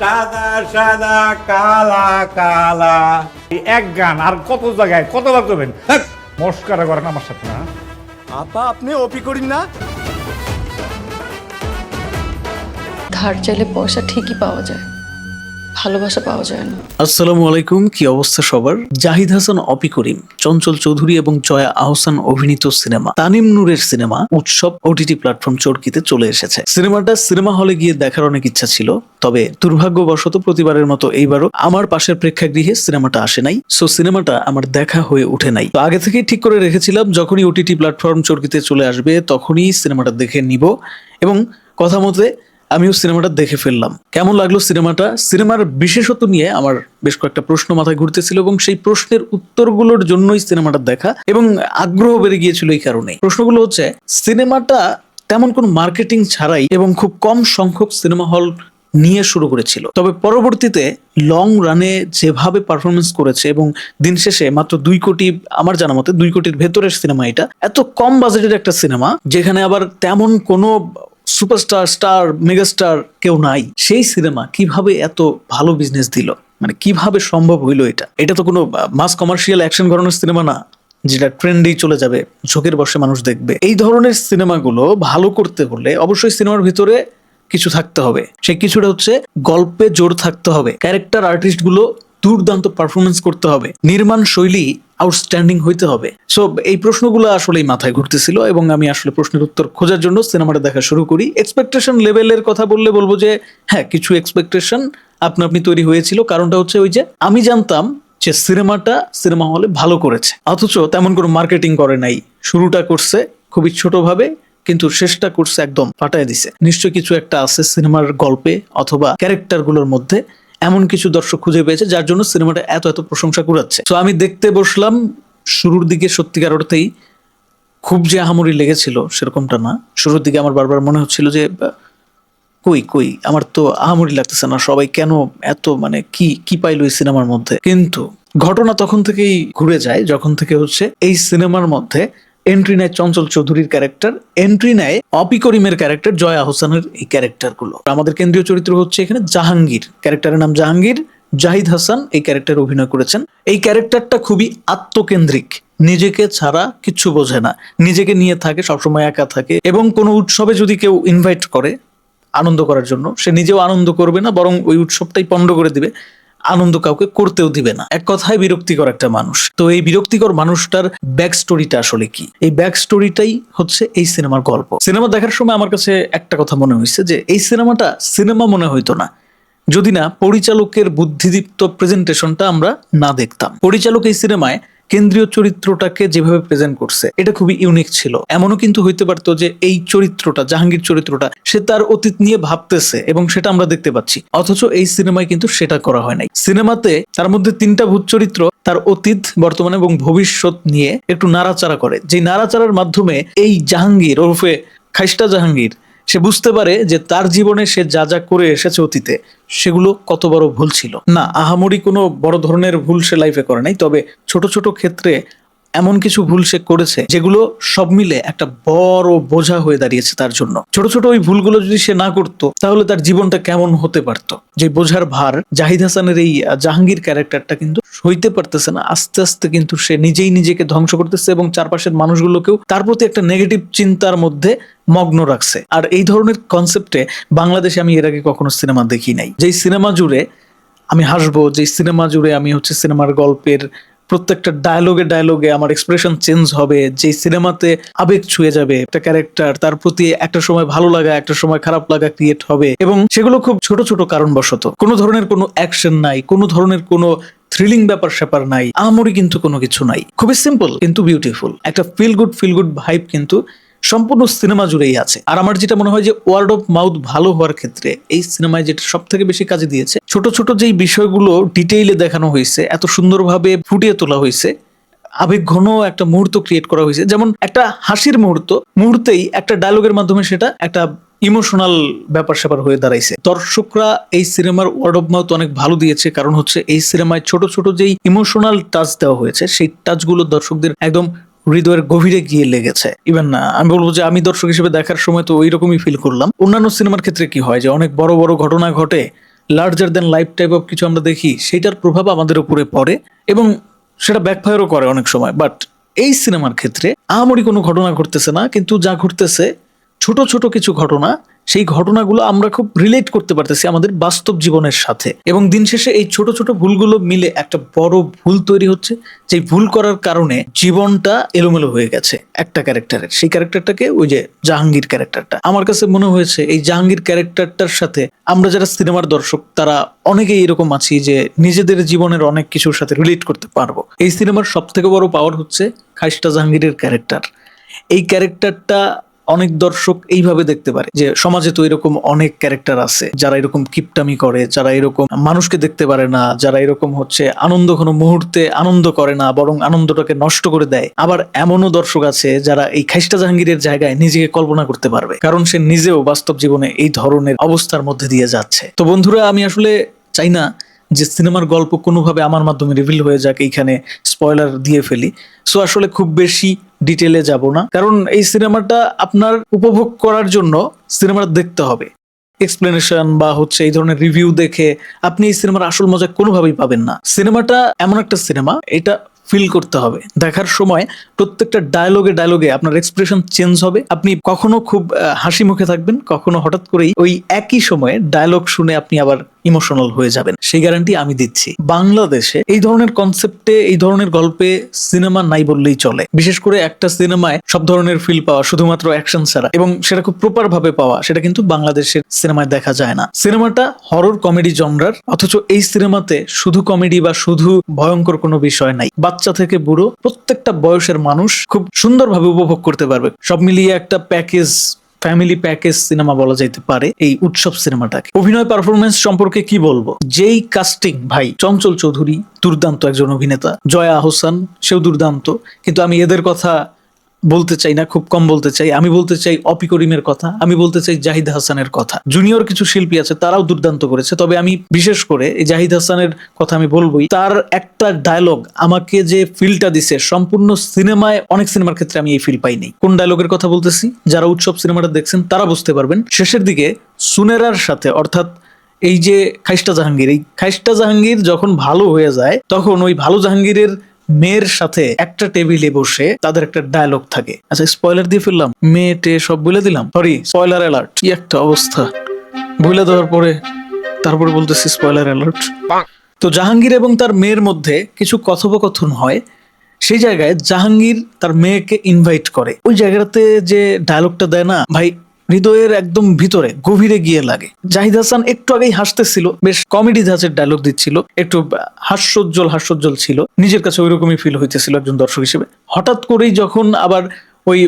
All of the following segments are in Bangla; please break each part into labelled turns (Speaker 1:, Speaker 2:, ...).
Speaker 1: সাদা সাদা কালা কালা।
Speaker 2: এই এক গান আর কত জায়গায় কতবার করবেন? হ্যাঁ, মস্কারা করেন আমার সাথে না?
Speaker 3: আপা আপনি অপি করিন না।
Speaker 4: ধার চাইলে পয়সা ঠিকই পাওয়া যায়। ভালোবাসা পাওয়া যায় না।
Speaker 5: আসসালামু আলাইকুম, কি অবস্থা সবার? জাহিদ হাসান, অপি করিম, চঞ্চল চৌধুরী এবং জয়া আহসান অভিনীত সিনেমা, তানিম নূরের সিনেমা, উৎসব ওটিটি প্ল্যাটফর্ম চরকিতে চলে এসেছে। সিনেমাটা সিনেমা হলে গিয়ে দেখার অনেক ইচ্ছা ছিল, তবে দুর্ভাগ্যবশত প্রতিবারের মতো এইবারও আমার পাশের প্রেক্ষাগৃহে সিনেমাটা আসে নাই সো সিনেমাটা আমার দেখা হয়ে উঠে নাই। তো আগে থেকেই ঠিক করে রেখেছিলাম, যখনই ওটিটি প্ল্যাটফর্ম চরকিতে চলে আসবে তখনই সিনেমাটা দেখে নিব, এবং কথা মতে আমিও সিনেমাটা দেখে ফেললাম। কেমন লাগল সিনেমাটা? সিনেমার বিশেষত্ব নিয়ে আমার বেশ কয়েকটা প্রশ্ন মাথায় ঘুরতেছিল এবং সেই প্রশ্নের উত্তরগুলোর জন্যই সিনেমাটা দেখা এবং আগ্রহ বেড়ে গিয়েছিল এই কারণে। প্রশ্নগুলো হচ্ছে, সিনেমাটা তেমন কোনো মার্কেটিং ছাড়াই এবং খুব কম সংখ্যক সিনেমা হল নিয়ে শুরু করেছিল। তবে পরবর্তীতে লং রানে যেভাবে পারফরমেন্স করেছে এবং দিন শেষে মাত্র দুই কোটি, আমার জানা মতে দুই কোটির ভেতরের সিনেমা এটা, এত কম বাজেটের একটা সিনেমা যেখানে আবার তেমন কোনো সুপারস্টার স্টার মেগাস্টার কেউ নাই। সেই সিনেমা কীভাবে এত ভালো বিজনেস দিল? মানে কীভাবে সম্ভব হইল এটা? এটা তো কোনো মাস কমার্শিয়াল অ্যাকশন ঘরানোর সিনেমা না, যেটা ট্রেন্ডেই চলে যাবে, ঝোঁকের বসে মানুষ দেখবে। এই ধরনের সিনেমাগুলো ভালো করতে হলে অবশ্যই সিনেমার ভিতরে কিছু থাকতে হবে। সেই কিছুটা হচ্ছে গল্পে জোর থাকতে হবে। ক্যারেক্টার আর্টিস্টগুলো দুর্দান্ত পারফরমেন্স করতে হবে। নির্মাণ শৈলী আউটস্ট্যান্ডিং হইতে হবে। সো এই প্রশ্নগুলো আসলেই মাথায় ঘুরতেছিল এবং আমি আসলে প্রশ্নের উত্তর খোঁজার জন্য সিনেমাটা দেখা শুরু করি। এক্সপেকটেশন লেভেলের কথা বললে বলব যে হ্যাঁ কিছু এক্সপেকটেশন আপনা আপনি তৈরি হয়েছিল। কারণটা হচ্ছে ওই যে, আমি জানতাম যে সিনেমাটা সিনেমা হলে ভালো করেছে। অথচ তেমন কোনো মার্কেটিং করে নাই। শুরুটা করছে খুবই ছোটভাবে, কিন্তু শেষটা করছে একদম ফাটায় দিছে। নিশ্চয় কিছু একটা আছে সিনেমার গল্পে অথবা ক্যারেক্টারগুলোর মধ্যে। এমন কিছু দর্শক খুঁজে পেয়েছে যার জন্য সিনেমাটা এত এত প্রশংসা কুড়াচ্ছে। তো আমি দেখতে বসলাম, শুরুর দিকে সত্যিকার অর্থেই খুব যে আহামরি লেগেছিল সেরকমটা না। শুরুর দিকে আমার বারবার মনে হচ্ছিল যে কই কই, আমার তো আহামরি লাগতেছে না, সবাই কেন এত মানে কি কি পাইলো এই সিনেমার মধ্যে? কিন্তু ঘটনা তখন থেকেই ঘুরে যায়, যখন থেকে হচ্ছে এই সিনেমার মধ্যে এন্ট্রি নেয় চঞ্চল চৌধুরীর ক্যারেক্টার এন্ট্রি নেয় অপি করিমের ক্যারেক্টার জয়া হোসেনের এই ক্যারেক্টারগুলো আমাদের কেন্দ্রীয় চরিত্র হচ্ছে এখানে জাহাঙ্গীর। ক্যারেক্টারের নাম জাহাঙ্গীর। জাহিদ হাসান এই ক্যারেক্টার অভিনয় করেছেন। এই ক্যারেক্টারটা খুবই আত্মকেন্দ্রিক। নিজেকে ছাড়া কিচ্ছু বোঝে না। নিজেকে নিয়ে থাকে, সবসময় একা থাকে এবং কোনো উৎসবে যদি কেউ ইনভাইট করে আনন্দ করার জন্য, সে নিজেও আনন্দ করবে না, বরং ওই উৎসবটাই পণ্ড করে দিবে। আনন্দ কাউকে করতেও দিবে না। এক কথায় বিরক্তিকর একটা মানুষ। তো এই বিরক্তিকর মানুষটার ব্যাক স্টোরিটা আসলে কি? এই ব্যাক স্টোরিটাই হচ্ছে এই সিনেমার গল্প। সিনেমা দেখার সময় আমার কাছে একটা কথা মনে হয়েছে যে, এই সিনেমাটা সিনেমা মনে হইতো না। যদি না, পরিচালকের বুদ্ধিদীপ্ত প্রেজেন্টেশনটা আমরা না দেখতাম। পরিচালক এই সিনেমায় কেন্দ্রীয় চরিত্রটাকে যেভাবে প্রেজেন্ট করছে, এটা খুবই ইউনিক ছিল। এমনও কিন্তু হইতে পারতো যে এই চরিত্রটা, জাহাঙ্গীর চরিত্রটা, সে তার অতীত নিয়ে ভাবতেছে এবং সেটা আমরা দেখতে পাচ্ছি। অথচ এই সিনেমায় কিন্তু সেটা করা হয় নাই। সিনেমাতে তার মধ্যে তিনটা ভূত চরিত্র তার অতীত, বর্তমান এবং ভবিষ্যৎ নিয়ে একটু নাড়াচাড়া করে। যে নাড়াচাড়ার মাধ্যমে এই জাহাঙ্গীর ওরফে খাইস্টা জাহাঙ্গীর সে বুঝতে পারে যে তার জীবনে সে যা যা করে এসেছে অতীতে, সেগুলো কত বড় ভুল ছিল। না, আহামরি কোনো বড় ধরনের ভুল সে লাইফে করে নাই, তবে ছোট ছোট ক্ষেত্রে এমন কিছু ভুল সে করেছে যেগুলো সব মিলে একটা বড় বোঝা হয়ে দাঁড়িয়েছে তার জন্য। ছোট ছোট ওই ভুলগুলো যদি সে না করতো, তাহলে তার জীবনটা কেমন হতে পারতো? যে বোঝার ভার জাহিদ হাসানের এই জাহাঙ্গীর ক্যারেক্টারটা কিন্তু সইতে পারতেছে না। আস্তে আস্তে কিন্তু সে নিজেই নিজেকে ধ্বংস করতেছে এবং চারপাশের মানুষগুলোকেও তার প্রতি একটা নেগেটিভ চিন্তার মধ্যে মগ্ন রাখছে। আর এই ধরনের কনসেপ্টে বাংলাদেশে আমি এর আগে কখনো সিনেমা দেখি নাই। যেই সিনেমা জুড়ে আমি হাসবো যে সিনেমা জুড়ে আমি হচ্ছে সিনেমার গল্পের প্রত্যেকটা ডায়লগে ডায়লগে আমার এক্সপ্রেশন চেঞ্জ হবে যে সিনেমাতে আবেগ ছুঁয়ে যাবে একটা ক্যারেক্টার তার প্রতি একটা সময় ভালো লাগা, একটা সময় খারাপ লাগা ক্রিয়েট হবে এবং সেগুলো খুব ছোট ছোট কারণবশত। কোনো ধরনের কোনো অ্যাকশন নাই, কোনো ধরনের কোনো থ্রিলিং ব্যাপার স্যাপার নাই আমরি কিন্তু কোনো কিছু নাই। খুবই সিম্পল কিন্তু বিউটিফুল একটা feel good feel good vibe কিন্তু সম্পূর্ণ সিনেমা জুড়েই আছে। আর আমার যেটা মনে হয় যে ওয়ার্ড অফ মাউথ ভালো হওয়ার ক্ষেত্রে এই সিনেমায় যেটা সব থেকে বেশি কাজে দিয়েছে, ছোট ছোট যেই বিষয়গুলো ডিটেইলে দেখানো হয়েছে, এত সুন্দরভাবে ফুটিয়ে তোলা হয়েছে, আবেগঘন একটা মুহূর্ত ক্রিয়েট করা হয়েছে। যেমন একটা হাসির মুহূর্ত, মুহূর্তেই একটা ডায়লগের মাধ্যমে সেটা একটা ইমোশনাল ব্যাপার স্যাপার হয়ে দাঁড়াইছে। দর্শকরা এই সিনেমার ওয়ার্ড অফ মাউথ অনেক ভালো দিয়েছে, কারণ হচ্ছে এই সিনেমায় ছোট ছোট যেই ইমোশনাল টাচ দেওয়া হয়েছে, সেই টাচগুলো দর্শকদের একদম হৃদয়ের গভীরে গিয়ে লেগেছে। ইভেন না আমি বলব যে আমি দর্শক হিসেবে দেখার সময় তো ওই রকমই ফিল করলাম। অন্যান্য সিনেমার ক্ষেত্রে কি হয় যে অনেক বড় বড় ঘটনা ঘটে larger than life type of কিছু আমরা দেখি, সেটার প্রভাব আমাদের উপরে পড়ে এবং সেটা ব্যাকফায়ারও করে অনেক সময়। বাট এই সিনেমার ক্ষেত্রে আহামরি কোনো ঘটনা ঘটতেছে না, কিন্তু যা ঘটতেছে, ছোট ছোট কিছু ঘটনা সেই ঘটনাগুলো আমরা খুব রিলেট করতে পারতেছি আমাদের বাস্তব জীবনের সাথে। এবং দিন শেষে এই ছোট ছোট ভুলগুলো মিলে একটা বড় ভুল তৈরি হচ্ছে যে ভুল করার কারণে জীবনটা এলোমেলো হয়ে গেছে একটা ক্যারেক্টারের। সেই ক্যারেক্টারটাকে ওই যে জাহাঙ্গীর ক্যারেক্টারটা। আমার কাছে মনে হয়েছে এই জাহাঙ্গীর ক্যারেক্টারটার সাথে আমরা যারা সিনেমার দর্শক, তারা অনেকেই এরকম আছি যে নিজেদের জীবনের অনেক কিছুর সাথে রিলেট করতে পারব। এই সিনেমার সব থেকে বড় পাওয়ার হচ্ছে খাইস্টা জাহাঙ্গীরের ক্যারেক্টার। এই ক্যারেক্টারটা অনেক দর্শক এইভাবে দেখতে পারে যে সমাজে তো এরকম অনেক ক্যারেক্টার আছে, যারা এরকম কিপটামি করে, যারা এরকম মানুষকে দেখতে পারে না, যারা এরকম হচ্ছে আনন্দ কোনো মুহূর্তে আনন্দ করে না, বরং আনন্দটাকে নষ্ট করে দেয়। আবার এমনও দর্শক আছে যারা এই খাইস্টা জাহাঙ্গীরের জায়গায় নিজেকে কল্পনা করতে পারবে, কারণ সে নিজেও বাস্তব জীবনে এই ধরনের অবস্থার মধ্যে দিয়ে যাচ্ছে। তো বন্ধুরা, আমি আসলে চাই না যে সিনেমার গল্প কোনোভাবে আমার মাধ্যমে রিভিল হয়ে যাক, এইখানে স্পয়লার দিয়ে ফেলি। সো আসলে খুব বেশি ডিটেলে যাব না। কারণ এই সিনেমাটা আপনার উপভোগ করার জন্য সিনেমাটা দেখতে হবে। এক্সপ্লেনেশন বা হচ্ছে এই ধরনের রিভিউ দেখে আপনি এই সিনেমার আসল মজা কোনোভাবেই পাবেন না। সিনেমাটা এমন একটা সিনেমা, এটা ফিল করতে হবে। দেখার সময় প্রত্যেকটা ডায়লগে ডায়লগে আপনার এক্সপ্রেশন চেঞ্জ হবে। আপনি কখনো খুব হাসি মুখে থাকবেন, কখনো হঠাৎ করেই ওই একই সময়ে ডায়লগ শুনে আপনি আবার ইমোশনাল হয়ে যাবেন। সেই গ্যারান্টি আমি দিচ্ছি। বাংলাদেশে এই ধরনের কনসেপ্টে এই ধরনের গল্পে সিনেমা নাই বললেই চলে। বিশেষ করে একটা সিনেমায় সব ধরনের ফিল পাওয়া, শুধুমাত্র অ্যাকশন ছাড়া। এবং সেটা খুব প্রপার ভাবে পাওয়া, সেটা কিন্তু বাংলাদেশের সিনেমায় দেখা যায় না। সিনেমাটা হরর কমেডি জনরার অথচ এই সিনেমাতে শুধু কমেডি বা শুধু ভয়ঙ্কর কোনো বিষয় নাই। বাচ্চা থেকে বুড়ো প্রত্যেকটা বয়সের মানুষ খুব সুন্দরভাবে উপভোগ করতে পারবে। সব মিলিয়ে একটা প্যাকেজ ফ্যামিলি প্যাকেজ সিনেমা বলা যেতে পারে এই উৎসব সিনেমাটাকে অভিনয় পারফরমেন্স সম্পর্কে কি বলব? যেই কাস্টিং ভাই, চঞ্চল চৌধুরী দুর্দান্ত একজন অভিনেতা। জয়া আহসান সেও দুর্দান্ত। কিন্তু আমি এদের কথা বলতে চাই না, খুব কম বলতে চাই। আমি বলতে চাই অপি করিমের কথা, আমি বলতে চাই জাহিদ হাসানের কথা। জুনিয়র কিছু শিল্পী আছে, তারাও দুর্দান্ত করেছে। তবে আমি বিশেষ করে এই জাহিদ হাসানের কথা আমি বলবোই, তার একটা ডায়লগ আমাকে যে ফিলটা দিছে, সম্পূর্ণ সিনেমায় অনেক সিনেমার ক্ষেত্রে আমি এই ফিল পাইনি। কোন ডায়লগের কথা বলতেছি? যারা উৎসব সিনেমাটা দেখছেন, তারা বুঝতে পারবেন। শেষের দিকে সুনেরার সাথে, অর্থাৎ এই যে খাইস্টা জাহাঙ্গীর, এই খাইস্টা জাহাঙ্গীর যখন ভালো হয়ে যায়, তখন ওই ভালো জাহাঙ্গীরের মেয়ের সাথে একটা টেবিলে বসে তাদের একটা ডায়লগ থাকে। আচ্ছা স্পয়লার দিয়ে ফেললাম। মেয়ে টে সব বলে দিলাম। সরি স্পয়লার অ্যালার্ট কি একটা অবস্থা। বলে দেওয়ার পরে তারপরে বলতেছি স্পয়লার অ্যালার্ট তো জাহাঙ্গীর এবং তার মেয়ের মধ্যে কিছু কথোপকথন হয়। সেই জায়গায় জাহাঙ্গীর তার মেয়েকে ইনভাইট করে। ওই জায়গাটাতে যে ডায়লগটা দেয় না, ভাই হৃদয়ের একদম ভিতরে, গভীরে গিয়ে লাগে। জাহিদ হাসান একটু আগেই হাসতেছিল, বেশ কমেডি ধাঁচের ডায়লগ দিচ্ছিল, একটু হাস্যোজ্জ্বল হাস্যোজ্জ্বল ছিল। নিজের কাছে ওইরকমই ফিল হইতেছিল একজন দর্শক হিসেবে। হঠাৎ করেই যখন আবার ওই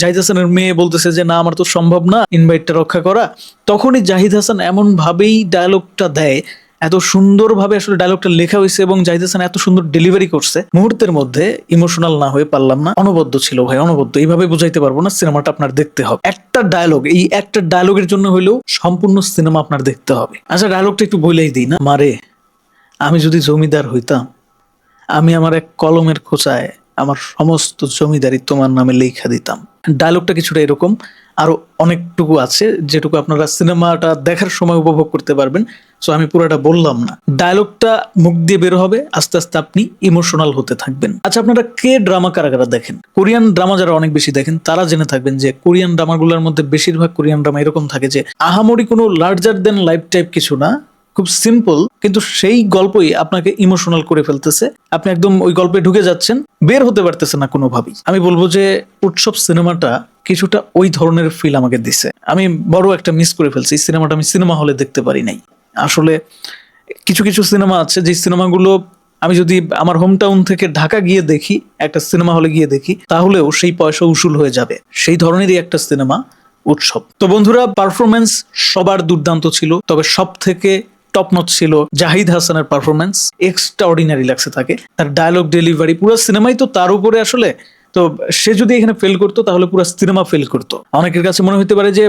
Speaker 5: জাহিদ হাসানের মেয়ে বলতেছে যে, না, আমার তো সম্ভব না ইনভাইটটা রক্ষা করা, তখনই জাহিদ হাসান এমন ভাবেই ডায়লগটা দেয় এত সুন্দরভাবে আসলে ডায়লগটা লেখা হয়েছে এবং জাহিদ হাসান এত সুন্দর ডেলিভারি করছে, মুহূর্তের মধ্যে ইমোশনাল না হয়ে পারলাম না। অনবদ্য ছিল ভাই, অনবদ্য। এইভাবে বুঝাইতে পারব না, সিনেমাটা আপনার দেখতে হবে। একটা ডায়লগ এই একটা ডায়লগের জন্য হলেও সম্পূর্ণ সিনেমা আপনার দেখতে হবে। আচ্ছা ডায়লগটা একটু বলেই দিই না? মারে, আমি যদি জমিদার হইতাম, আমি আমার এক কলমের খোঁচায় আমার সমস্ত জমিদারি তোমার নামে লেখা দিতাম। ডায়লগটা কিছুটা এরকম। আরও অনেকটুকু আছে, যেটুকু আপনারা সিনেমাটা দেখার সময় উপভোগ করতে পারবেন। সো আমি পুরোটা বললাম না। ডায়লগটা মুখ দিয়ে বের হবে, আস্তে আস্তে আপনি ইমোশনাল হতে থাকবেন। আচ্ছা আপনারা কে ড্রামা কারা কারা দেখেন? কোরিয়ান ড্রামা যারা অনেক বেশি দেখেন, তারা জেনে থাকবেন যে কোরিয়ান ড্রামাগুলোর মধ্যে বেশিরভাগ কোরিয়ান ড্রামা এরকম থাকে যে, আহামরি কোনো লার্জার দেন লাইফ টাইপ কিছু না। খুব সিম্পল কিন্তু সেই গল্পই আপনাকে ইমোশনাল করে ফেলতেছে। আপনি একদম ওই গল্পে ঢুকে যাচ্ছেন, বের হতে পারতেছে না কোনোভাবেই। আমি বলব যে, উৎসব সিনেমাটা কিছুটা ওই ধরনের ফিল আমাকে দিছে। আমি বড় একটা মিস করে ফেলছি, এই সিনেমাটা আমি সিনেমা হলে দেখতে পারি নাই। আসলে কিছু কিছু সিনেমা আছে যে সিনেমাগুলো আমি যদি আমার হোম টাউন থেকে ঢাকা গিয়ে দেখি, একটা সিনেমা হলে গিয়ে দেখি, তাহলেও সেই পয়সা উসুল হয়ে যাবে। সেই ধরনেরই একটা সিনেমা উৎসব। তো বন্ধুরা পারফরমেন্স সবার দুর্দান্ত ছিল, তবে সব থেকে টপ নচ ছিল জাহিদ হাসানের পারফরমেন্স এক্সট্রা অর্ডিনারি লাগছে তাকে। তার ডায়লগ ডেলিভারি পুরো সিনেমাই তো তার উপরে আসলে, তো সে যদি এখানে ফেল করতো, তাহলে পুরো সিনেমা ফেল করতো। অনেকের কাছে মনে হতে পারে যে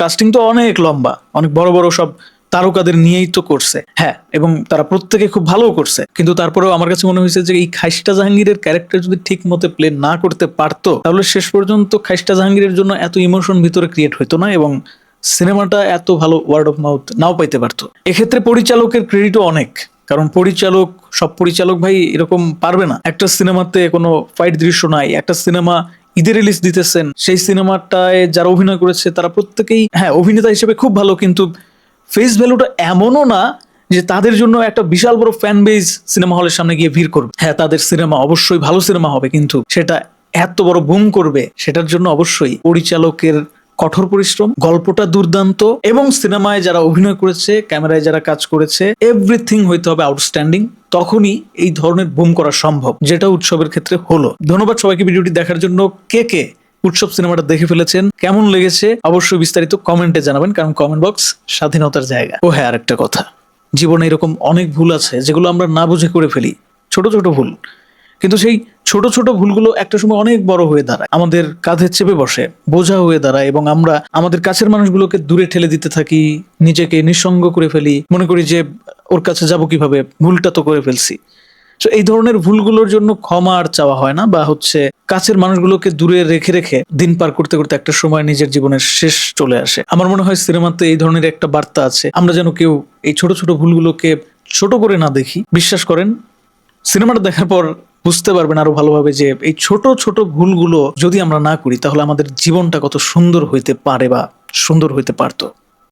Speaker 5: কাস্টিং তো অনেক লম্বা, অনেক বড় বড় সব তারকাদের নিয়েই তো করছে। হ্যাঁ এবং তারা প্রত্যেকে খুব ভালো করছে। কিন্তু তারপরেও আমার কাছে মনে হয়েছে যে, এই খাইস্টা জাহাঙ্গীরের ক্যারেক্টার যদি ঠিক মতো প্লে না করতে পারতো, তাহলে শেষ পর্যন্ত খাইস্টা জাহাঙ্গীরের জন্য এত ইমোশন ভিতরে ক্রিয়েট হতো না, এবং সিনেমাটা এত ভালো ওয়ার্ড অফ মাউথ নাও পাইতে পারতো। এক্ষেত্রে পরিচালকের ক্রেডিটও অনেক, কারণ পরিচালক, সব পরিচালক ভাই এরকম পারবে না। একটা সিনেমাতে কোনো ফাইট দৃশ্য নাই, একটা সিনেমা ঈদে রিলিজ দিতেছেন, সেই সিনেমাটায় যারা অভিনয় করেছে, তারা প্রত্যেকেই হ্যাঁ অভিনেতা হিসেবে খুব ভালো, কিন্তু ফেস ভ্যালুটা এমনও না যে তাদের জন্য একটা বিশাল বড় ফ্যান বেজ সিনেমা হলের সামনে গিয়ে ভিড় করবে। হ্যাঁ তাদের সিনেমা অবশ্যই ভালো সিনেমা হবে, কিন্তু সেটা এত বড় বুম করবে, সেটার জন্য অবশ্যই পরিচালকের কঠোর পরিশ্রম, গল্পটা দুর্দান্ত এবং সিনেমায় যারা অভিনয় করেছে, ক্যামেরায় যারা কাজ করেছে এভরিথিং হইতে হবে আউটস্ট্যান্ডিং তখনই এই ধরনের বুম করা সম্ভব, যেটা উৎসবের ক্ষেত্রে হলো। ধন্যবাদ সবাইকে ভিডিওটি দেখার জন্য। কে কে উৎসব সিনেমাটা দেখে ফেলেছেন, কেমন লেগেছে, অবশ্যই বিস্তারিত কমেন্টে জানাবেন, কারণ কমেন্ট বক্স স্বাধীনতার জায়গা। ও হ্যাঁ আরেকটা কথা। জীবনে এরকম অনেক ভুল আছে, যেগুলো আমরা না বুঝে করে ফেলি। ছোট ছোট ভুল। কিন্তু সেই ছোট ছোট ভুলগুলো একটা সময় অনেক বড় হয়ে দাঁড়ায়। আমাদের কাঁধে চেপে বসে, বোঝা হয়ে দাঁড়ায় এবং আমরা আমাদের কাছের মানুষগুলোকে দূরে ঠেলে দিতে থাকি, নিজেকে নিঃসঙ্গ করে ফেলি, মনে করি যে ওর কাছে যাব কীভাবে, ভুলটা তো করে ফেলছি। তো এই ধরনের ভুলগুলোর জন্য ক্ষমা আর চাওয়া হয় না বা হচ্ছে কাছের মানুষগুলোকে দূরে রেখে রেখে দিন পার করতে করতে একটা সময় নিজের জীবনের শেষ চলে আসে। আমার মনে হয় সিনেমাতে এই ধরনের একটা বার্তা আছে, আমরা যেন কেউ এই ছোট ছোট ভুলগুলোকে ছোট করে না দেখি। বিশ্বাস করেন, সিনেমাটা দেখার পর বুঝতে পারবেন আরও ভালোভাবে যে এই ছোট ছোট ভুলগুলো যদি আমরা না করি, তাহলে আমাদের জীবনটা কত সুন্দর হইতে পারে বা সুন্দর হইতে পারতো।